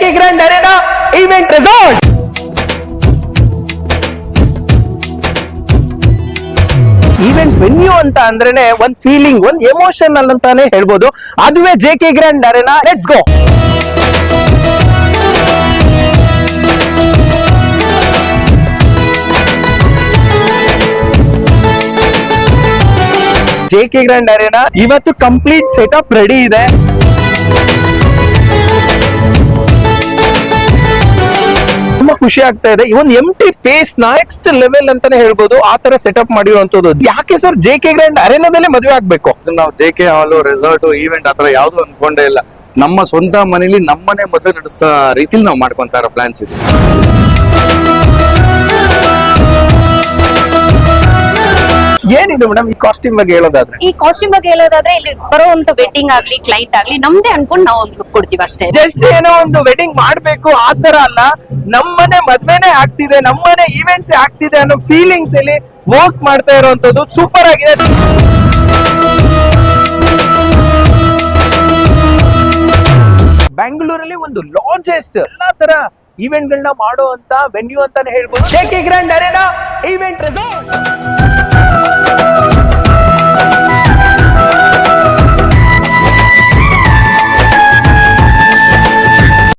K grand arena event resort event venue ಅಂತ ಅಂದ್ರೆ ಒಂದ್ ಫೀಲಿಂಗ್ ಒಂದ್ ಎಮೋಷನಲ್ ಅಂತಾನೆ ಹೇಳ್ಬೋದು. ಅದುವೇ J K grand arena let's go J K grand arena ಇವತ್ತು ಕಂಪ್ಲೀಟ್ ಸೆಟಪ್ ರೆಡಿ ಇದೆ. ಖುಷಿ ಆಗ್ತಾ ಇದೆ. Even empty space next level ಅಂತಾನೆ ಹೇಳ್ಬೋದು. ಆ ತರ ಸೆಟಪ್ ಮಾಡಿರುವಂತದ್ದು ಯಾಕೆ ಸರ್ ಜೆ ಕೆ ಗ್ರ್ಯಾಂಡ್ ಅರೆನಾದಲ್ಲೇ ಮದುವೆ ಆಗ್ಬೇಕು. ನಾವು J K hall resort event ಆತರ ಯಾವ್ದು ಅನ್ಕೊಂಡೇ ಇಲ್ಲ. ನಮ್ಮ ಸ್ವಂತ ಮನೇಲಿ ನಮ್ಮನೆ ಮದುವೆ ನಡೆಸೋ ರೀತಿಲಿ ನಾವು ಮಾಡ್ಕೊಂತ ಇರೋ ಪ್ಲಾನ್ಸ್ ಇದೆ. ಏನಿದೆ ಮೇಡಮ್ ಈ ಕಾಸ್ಟ್ಯೂಮ್ ಬಗ್ಗೆ ಹೇಳೋದಾದ್ರೆ? ಈ ಕಾಸ್ಟ್ಯೂಮ್ ಬಗ್ಗೆ ಹೇಳೋದಾದ್ರೆ ಇಲ್ಲಿ ಬರುವಂತ ವೆಡ್ಡಿಂಗ್ ಆಗ್ಲಿ ಕ್ಲೈಂಟ್ ಆಗ್ಲಿ ನಮ್ದೇ ಅನ್ಕೊಂಡು ನಾವು ಒಂದು ಲುಕ್ ಕೊಡ್ತೀವಿ ಅಷ್ಟೇ. ಜಸ್ಟ್ ಏನೋ ಒಂದು ವೆಡ್ಡಿಂಗ್ ಮಾಡ್ಬೇಕು ಆ ತರ ಅಲ್ಲ. ನಮ್ಮನೆ ಮದ್ವೆನೆ ಆಗ್ತಿದೆ ನಮ್ಮನೆ ಈವೆಂಟ್ಸ್ ಆಗ್ತಿದೆ ಅನ್ನೋ ಫೀಲಿಂಗ್ಸ್ ಅಲ್ಲಿ ವರ್ಕ್ ಮಾಡ್ತಾ ಇರುವಂತದ್ದು ಸೂಪರ್ ಆಗಿದೆ. ಬೆಂಗಳೂರಲ್ಲಿ ಒಂದು ಲಾರ್ಜೆಸ್ಟ್ ಎಲ್ಲಾ ತರ ಈವೆಂಟ್ ಗಳನ್ನ ಮಾಡೋ ಅಂತ ವೆನ್ಯೂ ಅಂತಾನೆ ಹೇಳ್ಬೋದು. ಶೇಖಿ ಗ್ರ್ಯಾಂಡ್ ಅರೆನಾ ಈವೆಂಟ್ ರೆಸಾರ್ಟ್